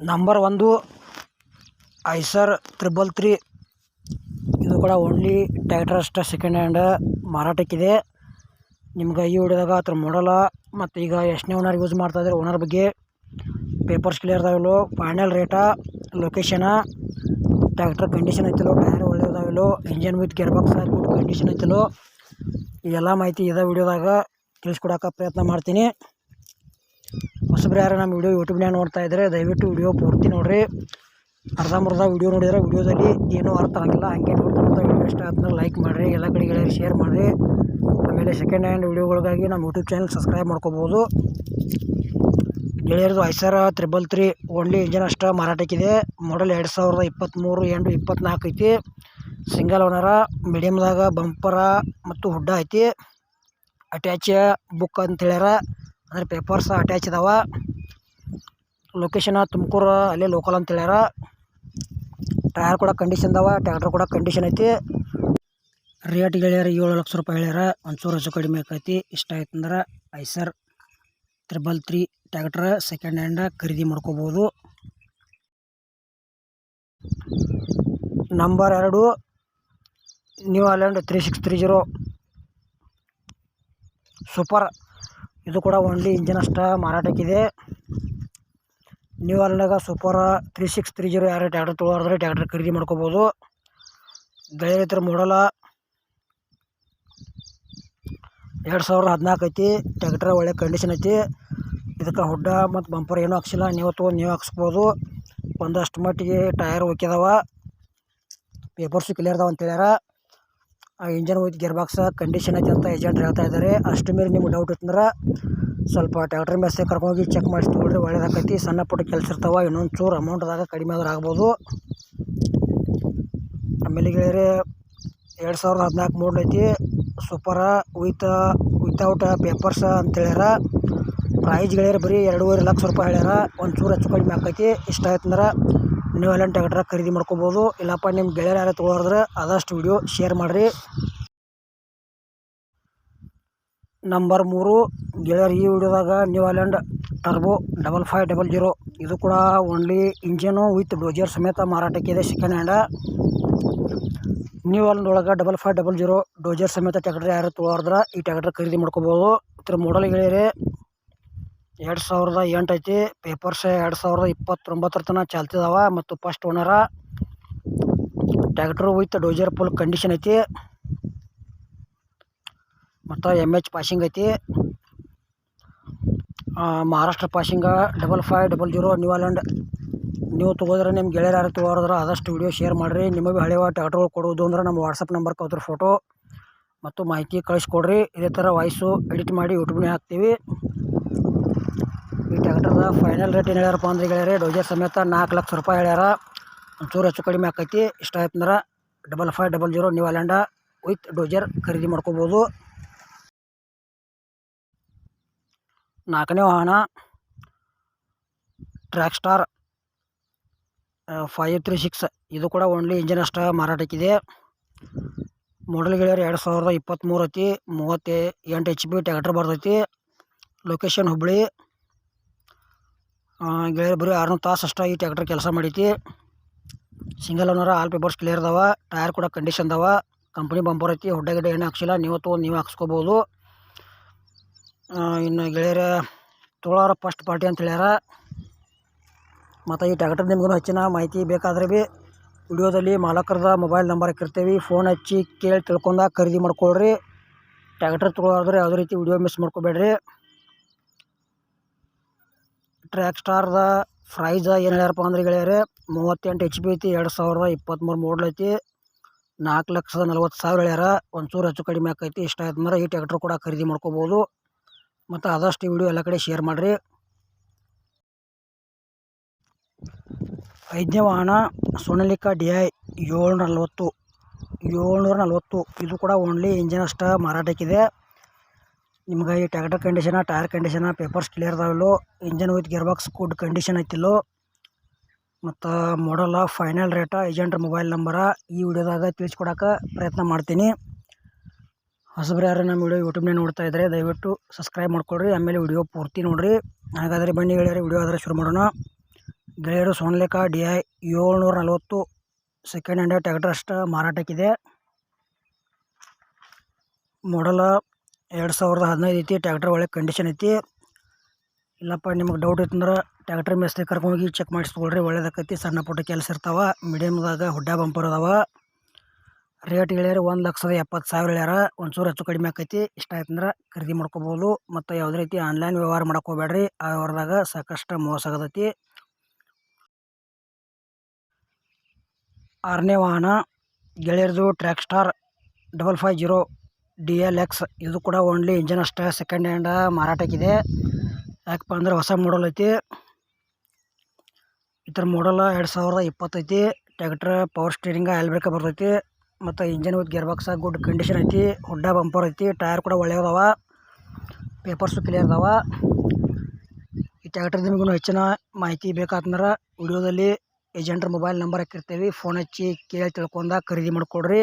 Number ಒಂದು Eicher triple three ಇದು ಕೂಡ ಓನ್ಲಿ ಟ್ಯಾಕ್ಟರ್ ಅಷ್ಟೇ ಸೆಕೆಂಡ್ ಹ್ಯಾಂಡ್ ಮಾರಾಟಕ್ಕಿದೆ. ನಿಮ್ಗೆ ಈ ವಿಡಿಯೋದಾಗ ಅದ್ರ ಮಾಡಲ್ಲ ಮತ್ತು ಈಗ ಎಷ್ಟನೇ ಓನರ್ ಯೂಸ್ ಮಾಡ್ತಾ ಇದ್ದಾರೆ ಓನರ್ ಬಗ್ಗೆ ಪೇಪರ್ಸ್ ಕ್ಲಿಯರ್ ಅದಾವಿಲ್ಲೋ ಫೈನಲ್ ರೇಟಾ ಲೊಕೇಶನ ಟ್ಯಾಕ್ಟರ್ ಕಂಡೀಷನ್ ಐತಿಲ್ಲೋ tyre ಒಳ್ಳೆಯದಾವಿಲ್ಲೋ engine with gear box condition ಐತಿಲ್ಲೋ ಇವೆಲ್ಲ ಮಾಹಿತಿ ಇದೇ ವಿಡಿಯೋದಾಗ ತಿಳಿಸ್ಕೊಡೋಕೆ ಪ್ರಯತ್ನ ಮಾಡ್ತೀನಿ. ಹೊಸಬ್ರು ಯಾರು ನಮ್ಮ ವಿಡಿಯೋ ಯೂಟ್ಯೂಬ್ನಾಗ ನೋಡ್ತಾ ಇದ್ದರೆ ದಯವಿಟ್ಟು ವಿಡಿಯೋ ಪೂರ್ತಿ ನೋಡಿರಿ. ಅರ್ಧಂಬರ್ಧ ವಿಡಿಯೋ ನೋಡಿದರೆ ವಿಡಿಯೋದಲ್ಲಿ ಏನೂ ಅರ್ಥ ಆಗಿಲ್ಲ ಹಂಗೆ ನೋಡ್ತಾ ವಿಡಿಯೋ ಇಷ್ಟ ಆದ್ಮೇಲೆ ಲೈಕ್ ಮಾಡಿರಿ. ಎಲ್ಲ ಕಡೆ ಶೇರ್ ಮಾಡಿರಿ. ಆಮೇಲೆ ಸೆಕೆಂಡ್ ಹ್ಯಾಂಡ್ ವಿಡಿಯೋಗಳಿಗಾಗಿ ನಮ್ಮ ಯೂಟ್ಯೂಬ್ ಚಾನಲ್ ಸಬ್ಸ್ಕ್ರೈಬ್ ಮಾಡ್ಕೋಬೋದು. ಗೆಳೆಯರದು ಐಸರ ತ್ರಿಬಲ್ ತ್ರೀ ಓನ್ಲಿ ಇಂಜಿನ್ ಅಷ್ಟೇ ಮಾರಾಟಕ್ಕಿದೆ. ಮಾಡಲ್ ಎರಡು ಸಾವಿರದ ಇಪ್ಪತ್ತ್ಮೂರು ಎಂಟು ಇಪ್ಪತ್ತ್ನಾಲ್ಕು ಐತಿ. ಸಿಂಗಲ್ ಓನರ ಮೀಡಿಯಮ್ದಾಗ ಬಂಪರ ಮತ್ತು ಹುಡ್ಡ ಐತಿ. ಅಟ್ಯಾಚ ಬುಕ್ ಅಂತ ಹೇಳ್ಯಾರ. ಅಂದ್ರೆ ಪೇಪರ್ಸ್ ಅಟ್ಯಾಚ್ ಇದಾವೆ ಲೊಕೇಶನ್ ತುಮಕೂರು, ಅಲ್ಲೇ ಲೋಕಲ್ ಅಂತ ಹೇಳ್ಯಾರ. ಟಯರ್ ಕೂಡ ಕಂಡೀಷನ್ ಅದಾವ. ಟ್ಯಾಕ್ಟರ್ ಕೂಡ ಕಂಡೀಷನ್ ಐತಿ. ರೇಟ್ ಹೇಳ್ಯಾರ ಏಳು ಲಕ್ಷ ರೂಪಾಯಿ ಹೇಳ್ಯಾರ. ಒಂಚೂರು ಹೆಚ್ಚು ಕಡಿಮೆ ಆಕೈತಿ. ಇಷ್ಟ ಆಯ್ತು ಅಂದ್ರೆ Eicher triple three tractor second hand ಖರೀದಿ ಮಾಡ್ಕೋಬೋದು. ನಂಬರ್ ಎರಡು New Holland three six three zero super ಇದು ಕೂಡ ಓನ್ಲಿ ಇಂಜಿನ್ ಅಷ್ಟೇ ಮಾರಾಟಕ್ಕಿದೆ. New ಐಲ್ಯಾಂಡಾಗ super three six three zero ಯಾರು ಟ್ಯಾಕ್ಟರ್ ತೊಗೊಳೋದ್ರೆ ಟ್ಯಾಕ್ಟರ್ ಖರೀದಿ ಮಾಡ್ಕೋಬೋದು. ಮೂಡಲ ಮಾಡಲ. ಎರಡು ಸಾವಿರದ ಹದಿನಾಲ್ಕು ಐತಿ ಟ್ಯಾಕ್ಟರ್ ಒಳ್ಳೆ ಕಂಡೀಷನ್ ಐತಿ. ಇದಕ್ಕೆ ಹುಡ್ಡ ಮತ್ತು ಬಂಪರ್ ಏನೂ ಹಾಕ್ಸಿಲ್ಲ, ನೀವು ತೊಗೊಂಡು ನೀವು ಹಾಕ್ಸ್ಬೋದು. ಒಂದಷ್ಟು ಮಟ್ಟಿಗೆ ಟಯರ್ ಹೋಗ್ಯದವ ಪೇಪರ್ಸು ಕ್ಲಿಯರ್ ಅದಾವ ಅಂತ ಹೇಳ್ಯಾರ. ಆ engine with gear box condition ಐತೆ ಅಂತ ಏಜೆಂಟ್ ಹೇಳ್ತಾ ಇದ್ದಾರೆ ಅಷ್ಟು ಮೇಲೆ ನಿಮ್ಗೆ ಡೌಟ್ ಇತ್ತಂದ್ರೆ ಸ್ವಲ್ಪ ಟ್ಯಾಕ್ಟ್ರ್ ಮೇಸ್ತೆ ಕರ್ಕೊಂಡೋಗಿ ಚೆಕ್ ಮಾಡಿಸಿ ತೊಗೊಳ್ರಿ ಒಳ್ಳೇದಾಕೈತಿ ಸಣ್ಣ ಪುಟ್ಟ ಕೆಲಸ ಇರ್ತಾವ ಇನ್ನೊಂದು ಚೂರು ಅಮೌಂಟ್ದಾಗ ಕಡಿಮೆ ಆದ್ರೆ ಆಗ್ಬೋದು. ಆಮೇಲೆ ಗೆಳೆಯರೆ, ಎರಡು ಸಾವಿರದ ಹದಿನಾಲ್ಕು ಮಾಡಲ್ ಐತಿ. ಸೂಪರ ವಿತ್ ವಿತೌಟ್ ಪೇಪರ್ಸ್ ಅಂತೇಳ್ಯಾರ ಪ್ರೈಸ್ ಗೆಳೆಯರು ಬರೀ ಎರಡೂವರೆ ಲಕ್ಷ ರೂಪಾಯಿ ಹೇಳ್ಯಾರ. ಒಂದು ಚೂರು ಹೆಚ್ಚು ಕಡಿಮೆ ಆಕೈತಿ. ಇಷ್ಟ ಆಯ್ತಂದ್ರೆ ನೀವು ಎಲ್ಲ ಟ್ಯಾಕ್ಟ್ರ ಖರೀದಿ ಮಾಡ್ಕೋಬೋದು. ಇಲ್ಲಪ್ಪ ನಿಮ್ಮ ಗೆಳೆಯರು ಯಾರು ತೊಗೊಳೋದ್ರೆ ಆದಷ್ಟು ವಿಡಿಯೋ ಶೇರ್ ಮಾಡಿರಿ. ನಂಬರ್ ಮೂರು, ಗೆಳೆಯರ್ ಈ ವಿಡಿಯೋದಾಗ New Holland turbo double five double zero ಇದು ಕೂಡ ಓನ್ಲಿ ಇಂಜನು ವಿತ್ ಡೋಜರ್ ಸಮೇತ ಮಾರಾಟಕ್ಕಿದೆ ಸೆಕೆಂಡ್ ಹ್ಯಾಂಡ ನ್ಯೂ ಐಲ್ಯಾಂಡ್ ಒಳಗೆ double five double zero dozer ಸಮೇತ ಟ್ಯಾಕ್ಟ್ರ್ ಯಾರು ತೊಗೊಳೋದ್ರೆ ಈ ಟ್ಯಾಕ್ಟ್ರ್ ಖರೀದಿ ಮಾಡ್ಕೋಬೋದು. ಇದ್ರ ಮಾಡಲ್ ಗೆಳೆಯರೆ ಎರಡು ಸಾವಿರದ ಎಂಟು ಐತಿ. ಪೇಪರ್ಸ್ ಎರಡು ಸಾವಿರದ ಇಪ್ಪತ್ತೊಂಬತ್ತರ ತನಕ ಚಾಲ್ತಿದಾವ ಮತ್ತು first ಓನರ tractor with dozer full condition ಐತಿ. ಮತ್ತು ಎಂ ಎಚ್ ಪಾಸಿಂಗ್ ಐತಿ. Maharashtra ಪಾಸಿಂಗ double five double zero New Holland ನೀವು ತೊಗೋದ್ರೆ ನಿಮ್ಮ ಗೆಳೆಯರು ಯಾರು ತೊಗೋದ್ರೆ ಆದಷ್ಟು ವಿಡಿಯೋ ಶೇರ್ ಮಾಡಿರಿ. ನಿಮಗೆ ಹಳೆಯ ಟ್ಯಾಕ್ಟ್ರುಗಳು ಕೊಡೋದು ಅಂದ್ರೆ ನಮ್ಮ ವಾಟ್ಸಪ್ ನಂಬರ್ ಅದ್ರ ಫೋಟೋ ಮತ್ತು ಮಾಹಿತಿ ಕಳಿಸ್ಕೊಡ್ರಿ ಇದೇ ಥರ ವಾಯ್ಸು ಎಡಿಟ್ ಮಾಡಿ ಯೂಟ್ಯೂಬ್ನೇ ಹಾಕ್ತೀವಿ. ಫೈನಲ್ ರೇಟ್ ಏನು ಹೇಳ್ಯಾರಪ್ಪ ಅಂದ್ರೆ ಹೇಳ್ಯಾರ ಡೋಜರ್ ಸಮೇತ ನಾಲ್ಕು ಲಕ್ಷ ರೂಪಾಯಿ ಹೇಳ್ಯಾರ. ಒಂಚೂರು ಹೆಚ್ಚು ಕಡಿಮೆ ಆಕೈತಿ. ಇಷ್ಟ ಆಯ್ತಂದ್ರೆ ಡಬಲ್ ಫೈವ್ ಡಬಲ್ ಜೀರೋ ನೀವು ವಿತ್ ಡೋಜರ್ ಖರೀದಿ ಮಾಡ್ಕೋಬೋದು. ನಾಲ್ಕನೇ ವಾಹನ track star five three six ಇದು ಕೂಡ ಓನ್ಲಿ ಇಂಜಿನ್ ಅಷ್ಟ ಮಾರಾಟಕ್ಕಿದೆ. ಗೆಳೆಯರು, ಎರಡು ಸಾವಿರದ ಇಪ್ಪತ್ತ್ಮೂರು ಐತಿ ಮೂವತ್ತೆ, ಎಂಟು ಎಚ್ ಬಿ ಟ್ಯಾಕ್ಟ್ರ್ ಬರ್ತೈತಿ. ಲೊಕೇಶನ್ ಹುಬ್ಬಳ್ಳಿ ಗೆಳೆಯರು ಬರೀ ಆರ್ನೂರು ತಾಸು ಅಷ್ಟೇ ಈ ಟ್ಯಾಕ್ಟ್ರ್ ಕೆಲಸ ಮಾಡೈತಿ. ಸಿಂಗಲ್ ಓನರ ಆಲ್ ಪೇಪರ್ಸ್ ಕ್ಲಿಯರ್ ಅದಾವ ಟೈರ್ ಕೂಡ ಕಂಡೀಷನ್ ಅದಾವ. ಕಂಪ್ನಿ ಬಂಪರ್ ಐತಿ ಹುಡ್ಡ ಗಿಡ್ಡ ಏನು ಹಾಕ್ಸಿಲ್ಲ, ನೀವು ತೊಗೊಂಡು ನೀವು ಹಾಕ್ಸ್ಕೊಬೋದು. ಇನ್ನು ಗೆಳೆಯರ ತೋಳಾರ ಫಸ್ಟ್ ಪಾರ್ಟಿ ಅಂತ ಹೇಳ್ಯಾರ. ಮತ್ತು ಈ ಟ್ಯಾಕ್ಟರ್ ನಿಮ್ಗೂ ಹೆಚ್ಚಿನ ಮಾಹಿತಿ ಬೇಕಾದ್ರೆ ಭೀ ವಿಡಿಯೋದಲ್ಲಿ ಮಾಲಕರದ ಮೊಬೈಲ್ ನಂಬರ್ ಹಾಕಿರ್ತೀವಿ. ಫೋನ್ ಹಚ್ಚಿ ಕೇಳಿ ತಿಳ್ಕೊಂಡ ಖರೀದಿ ಮಾಡ್ಕೊಳ್ರಿ. ಟ್ಯಾಕ್ಟರ್ ತೊಗೊಳಾದ್ರೆ ಯಾವುದೇ ರೀತಿ ವಿಡಿಯೋ ಮಿಸ್ ಮಾಡ್ಕೋಬೇಡ್ರಿ. ಟ್ರ್ಯಾಕ್ ಸ್ಟಾರ್ದ ಪ್ರೈಸ್ ಏನು ಹೇಳ್ಯಾರಪ್ಪ ಅಂದ್ರೆ ಗೆಳೆಯರೆ, ಮೂವತ್ತೆಂಟು ಎಚ್ ಪಿ ಐತಿ, ಎರಡು ಸಾವಿರದ ಇಪ್ಪತ್ತ್ಮೂರು ಮಾಡಲ್ ಐತಿ. ನಾಲ್ಕು ಲಕ್ಷದ ನಲ್ವತ್ತು ಸಾವಿರ ಹೇಳ್ಯಾರ. ಒಂಚೂರು ಹೆಚ್ಚು ಕಡಿಮೆ ಆಕೈತಿ. ಇಷ್ಟ ಆಯ್ತು ಮರ ಈ ಟ್ಯಾಕ್ಟ್ರ್ ಕೂಡ ಖರೀದಿ ಮಾಡ್ಕೋಬೋದು. ಮತ್ತು ಆದಷ್ಟು ವಿಡಿಯೋ ಎಲ್ಲ ಕಡೆ ಶೇರ್ ಮಾಡಿರಿ. ಐದನೇ ವಾಹನ ಸೋನಲಿಕ ಡಿ ಐ ಏಳ್ನೂರ ನಲ್ವತ್ತು ಏಳ್ನೂರ ನಲ್ವತ್ತು ಇದು ಕೂಡ ಓನ್ಲಿ ಇಂಜಿನ್ ಅಷ್ಟೇ ಮಾರಾಟಕ್ಕಿದೆ. ನಿಮ್ಗೆ ಈ tractor ಕಂಡೀಷನ tyre ಕಂಡೀಷನ papers clear ಅದಾವಿಲ್ಲೋ engine with gear box good condition ಐತಿಲ್ಲೋ ಮತ್ತು ಮಾಡಲ ಫೈನಲ್ ರೇಟ ಏಜೆಂಟ್ರ ಮೊಬೈಲ್ ನಂಬರ ಈ ವಿಡಿಯೋದಾಗ ತಿಳಿಸ್ಕೊಡಕ್ಕೆ ಪ್ರಯತ್ನ ಮಾಡ್ತೀನಿ. ಹೊಸಬ್ರು ಯಾರು ನಮ್ಮ ವಿಡಿಯೋ ಯೂಟ್ಯೂಬ್ನೇ ನೋಡ್ತಾ ಇದ್ದಾರೆ ದಯವಿಟ್ಟು ಸಬ್ಸ್ಕ್ರೈಬ್ ಮಾಡ್ಕೊಳ್ರಿ, ಆಮೇಲೆ ವಿಡಿಯೋ ಪೂರ್ತಿ ನೋಡಿರಿ. ಹಾಗಾದರೆ ಬನ್ನಿ ಗೆಳೆಯರೆ, ವಿಡಿಯೋ ಆದರೆ ಶುರು ಮಾಡೋಣ. ಗೆಳೆಯರು ಸೋನ್ಲೇಕ, ಡಿ ಐ ಏಳ್ನೂರ ನಲ್ವತ್ತು ಸೆಕೆಂಡ್ ಹ್ಯಾಂಡ್ ಟ್ಯಾಕ್ಟರ್ ಅಷ್ಟು ಮಾರಾಟಕ್ಕಿದೆ. ಮಾಡಲ ಎರಡು ಸಾವಿರದ ಹದಿನೈದು ಐತಿ ಟ್ಯಾಕ್ಟರ್ ಒಳ್ಳೆ ಕಂಡೀಷನ್ ಐತಿ. ಇಲ್ಲಪ್ಪ, ನಿಮಗೆ ಡೌಟ್ ಇತ್ತಂದ್ರೆ ಟ್ಯಾಕ್ಟರ್ ಮೇಸ್ತ್ರಿ ಕರ್ಕೊಂಡೋಗಿ ಚೆಕ್ ಮಾಡಿಸ್ಕೊಳ್ರಿ, ಒಳ್ಳೇದಾಕೈತಿ, ಸಣ್ಣ ಪುಟ್ಟ ಕೆಲಸ ಇರ್ತಾವೆ. ಮೀಡಿಯಮ್ದಾಗ ಹುಡ್ಡ ಬಂಪರ್ ಅದಾವ. ರೇಟ್ ಹೇಳ್ಯಾರ ಒಂದು ಲಕ್ಷದ ಎಪ್ಪತ್ತು ಸಾವಿರ ಹೇಳ್ಯಾರ. ಒಂಚೂರು ಹೆಚ್ಚು ಕಡಿಮೆ ಆಕೈತಿ. ಇಷ್ಟ ಆಯ್ತಂದ್ರೆ ಖರೀದಿ ಮಾಡ್ಕೋಬೋದು. ಮತ್ತು ಯಾವುದೇ ರೀತಿ ಆನ್ಲೈನ್ ವ್ಯವಹಾರ ಮಾಡಕ್ಕೆ ಆ ವ್ಯವಹಾರದಾಗ ಸಾಕಷ್ಟು ಮೋಸ ಆಗತೈತಿ ಆರನೇ ವಾಹನ ಗೆಳೆಯರದು Trakstar double five zero D L X ಇದು ಕೂಡ ಓನ್ಲಿ ಇಂಜನ್ ಅಷ್ಟೇ ಸೆಕೆಂಡ್ ಹ್ಯಾಂಡ್ ಮಾರಾಟಕ್ಕಿದೆ. ಯಾಕಪ್ಪ ಅಂದ್ರೆ ಹೊಸ ಮಾಡಲ್ ಐತಿ. ಇದ್ರ ಮಾಡಲ್ ಎರಡು ಸಾವಿರದ ಇಪ್ಪತ್ತೈತಿ ಟ್ಯಾಕ್ಟ್ರ್ ಪವರ್ ಸ್ಟೀರಿಂಗ ಆಯಿಲ್ ಬ್ರೇಕ ಬರ್ತೈತಿ. ಮತ್ತು engine with gear good condition ಐತಿ. ಹುಡ್ಡ ಬಂಪರ್ ಐತಿ. ಟೈರ್ ಕೂಡ ಒಳ್ಳೆ ಅದಾವ. ಪೇಪರ್ಸು ಕ್ಲಿಯರ್ ಅದಾವ. ಈ ಟ್ಯಾಕ್ಟ್ರ್ ನಿಮಗೂ ಹೆಚ್ಚಿನ ಮಾಹಿತಿ ಬೇಕಾತಂದ್ರೆ ವಿಡಿಯೋದಲ್ಲಿ ಏಜೆಂಟ್ರ ಮೊಬೈಲ್ ನಂಬರ್ ಹಾಕಿರ್ತೀವಿ. ಫೋನ್ ಹಚ್ಚಿ ಕೇಳಿ ತಿಳ್ಕೊಂಡ ಖರೀದಿ ಮಾಡಿಕೊಡ್ರಿ.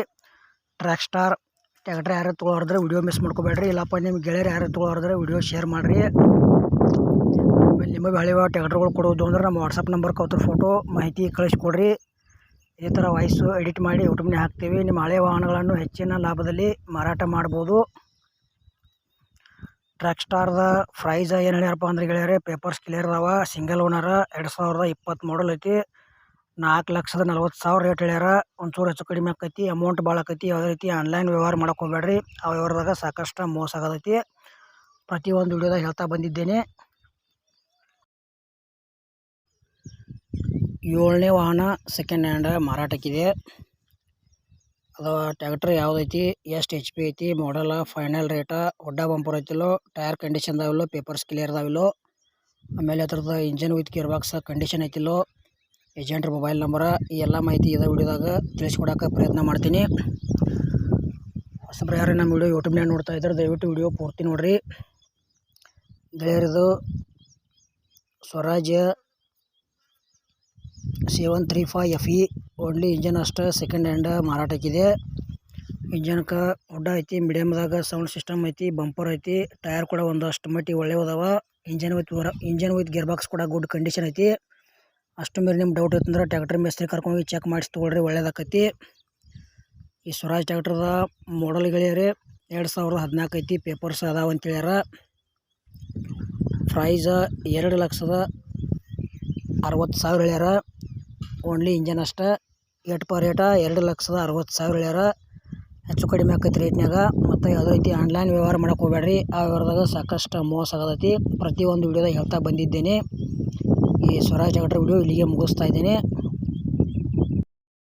ಟ್ರ್ಯಾಕ್ ಸ್ಟಾರ್ ಟ್ಯಾಕ್ಟ್ರ್ ಯಾರು ತೊಗೊಳೋದ್ರೆ ವಿಡಿಯೋ ಮಿಸ್ ಮಾಡ್ಕೋಬೇಡ್ರಿ. ಇಲ್ಲಪ್ಪ ನಿಮ್ಮ ಗೆಳೆಯರು ಯಾರು ತೊಗೊಳೋದ್ರೆ ವಿಡಿಯೋ ಶೇರ್ ಮಾಡಿರಿ. ನಿಮಗೆ ಹಳೆಯ ಟ್ಯಾಕ್ಟ್ರ್ಗಳು ಕೊಡೋದು ಅಂದ್ರೆ ನಮ್ಮ ವಾಟ್ಸಪ್ ನಂಬರ್ಗೆ ಅವ್ರ ಫೋಟೋ ಮಾಹಿತಿ ಕಳಿಸ್ಕೊಡ್ರಿ. ಇದೇ ಥರ ವಾಯ್ಸು ಎಡಿಟ್ ಮಾಡಿ ಯೂಟ್ಯೂಬ್ನೇ ಹಾಕ್ತೀವಿ. ನಿಮ್ಮ ಹಳೆಯ ವಾಹನಗಳನ್ನು ಹೆಚ್ಚಿನ ಲಾಭದಲ್ಲಿ ಮಾರಾಟ ಮಾಡ್ಬೋದು. ಟ್ರ್ಯಾಕ್ ಸ್ಟಾರ್ದ ಪ್ರೈಸ್ ಏನು ಹೇಳ್ಯಾರಪ್ಪ ಅಂದ್ರೆ ಗೆಳೆಯರೆ ಪೇಪರ್ಸ್ ಕ್ಲಿಯರ್ ಅದಾವ. ಸಿಂಗಲ್ ಓನರ ಎರಡು ಸಾವಿರದ ಇಪ್ಪತ್ತು ಮಾಡಲ್ ಐತಿ. ನಾಲ್ಕು ಲಕ್ಷದ ನಲ್ವತ್ತು ಸಾವಿರ ರೇಟ್ ಹೇಳ್ಯಾರ. ಒಂಚೂರು ಹೆಚ್ಚು ಕಡಿಮೆ ಆಕೈತಿ. ಅಮೌಂಟ್ ಭಾಳ ಆಕೈತಿ. ಯಾವುದೇ ರೀತಿ ಆನ್ಲೈನ್ ವ್ಯವಹಾರ ಮಾಡಕ್ಕೆ ಹೋಗ್ಬೇಡ್ರಿ. ಆ ವ್ಯವಹಾರದಾಗ ಸಾಕಷ್ಟು ಮೋಸ ಆಗತೈತಿ. ಪ್ರತಿಯೊಂದು ವಿಡಿಯೋದಾಗ ಹೇಳ್ತಾ ಬಂದಿದ್ದೇನೆ. ಏಳನೇ ವಾಹನ ಸೆಕೆಂಡ್ ಹ್ಯಾಂಡ್ ಮಾರಾಟಕ್ಕಿದೆ. ಅದು ಟ್ಯಾಕ್ಟ್ರ್ ಯಾವುದೈತಿ ಎಷ್ಟು ಎಚ್ ಪಿ ಐತಿ? ಮಾಡಲ ಫೈನಲ್ ರೇಟ ಒಡ್ಡ ಬಂಪರ್ ಐತಿಲ್ಲೋ? ಟೈರ್ ಕಂಡೀಷನ್ ಅದಾವಿಲ್ಲೋ ಪೇಪರ್ಸ್ ಕ್ಲಿಯರ್ ಅದಾವಿಲ್ಲೋ ಆಮೇಲೆ ಅದ್ರದ್ದು engine with gear box condition ಐತಿಲ್ಲೋ? ಏಜೆಂಟ್ರ ಮೊಬೈಲ್ ನಂಬರ ಈ ಎಲ್ಲ ಮಾಹಿತಿ ಇದೇ ವಿಡಿಯೋದಾಗ ತಿಳಿಸ್ಕೊಡೋಕೆ ಪ್ರಯತ್ನ ಮಾಡ್ತೀನಿ. ಹೊಸಬ್ರು ಯಾರು ನಮ್ಮ ವಿಡಿಯೋ ಯೂಟ್ಯೂಬ್ನಾಗ ನೋಡ್ತಾ ಇದ್ದಾರೆ ದಯವಿಟ್ಟು ವಿಡಿಯೋ ಪೂರ್ತಿ ನೋಡಿರಿ. ಗೆಳೆಯರದು Swaraj seven three five F E only engine ಅಷ್ಟೇ ಸೆಕೆಂಡ್ ಹ್ಯಾಂಡ್ ಮಾರಾಟಕ್ಕಿದೆ ಇಂಜನ್ಗೆ ಉಡ್ಡ ಐತಿ ಮೀಡಿಯಮ್ದಾಗ ಸೌಂಡ್ ಸಿಸ್ಟಮ್ ಐತಿ ಬಂಪರ್ ಐತಿ ಟೈರ್ ಕೂಡ ಒಂದಷ್ಟು ಮಟ್ಟಿಗೆ ಒಳ್ಳೆ ಅದಾವ. Engine with engine with gear box ಕೂಡ ಗುಡ್ ಕಂಡೀಷನ್ ಐತಿ. ಅಷ್ಟು ಮೇಲೆ ನಿಮ್ಮ ಡೌಟ್ ಇತ್ತಂದ್ರೆ ಟ್ಯಾಕ್ಟ್ರ್ ಮೇಸ್ತ್ರಿ ಕರ್ಕೊಂಡು ಚೆಕ್ ಮಾಡಿಸಿ ತೊಗೊಳ್ರಿ, ಒಳ್ಳೇದಾಕೈತಿ. ಈ ಸ್ವರಾಜ್ ಟ್ಯಾಕ್ಟ್ರದ ಗೆಳೆಯರೇ, ಎರಡು ಸಾವಿರದ ಹದಿನಾಲ್ಕು ಐತಿ ಪೇಪರ್ಸ್ ಅದಾವ ಅಂತೇಳ್ಯಾರ ಪ್ರೈಸ ಎರಡು ಲಕ್ಷದ ಅರವತ್ತು ಸಾವಿರ ಹೇಳ್ಯಾರ. ಓನ್ಲಿ ಇಂಜನ್ ಅಷ್ಟೇ ಏಟ್ ಪರ್ ಏಟ ಎರಡು ಲಕ್ಷದ ಅರವತ್ತು ಸಾವಿರ ಹೇಳ್ಯಾರ. ಹೆಚ್ಚು ಕಡಿಮೆ ಆಕೈತಿ ರೇಟ್ನಾಗ ಮತ್ತು ಯಾವುದೇ ರೀತಿ ಆನ್ಲೈನ್ ವ್ಯವಹಾರ ಮಾಡಕ್ಕೆ ಹೋಗ್ಬೇಡ್ರಿ ಆ ವ್ಯವಹಾರದಾಗ ಸಾಕಷ್ಟು ಮೋಸ ಆಗತೈತಿ. ಪ್ರತಿಯೊಂದು ವಿಡಿಯೋದಾಗ ಹೇಳ್ತಾ ಬಂದಿದ್ದೇನೆ. ಈ ಸ್ವರಾಜ್ ಟ್ಯಾಕ್ಟರ್ ವಿಡಿಯೋ ಇಲ್ಲಿಗೆ ಮುಗಿಸ್ತಾ ಇದ್ದೇನೆ.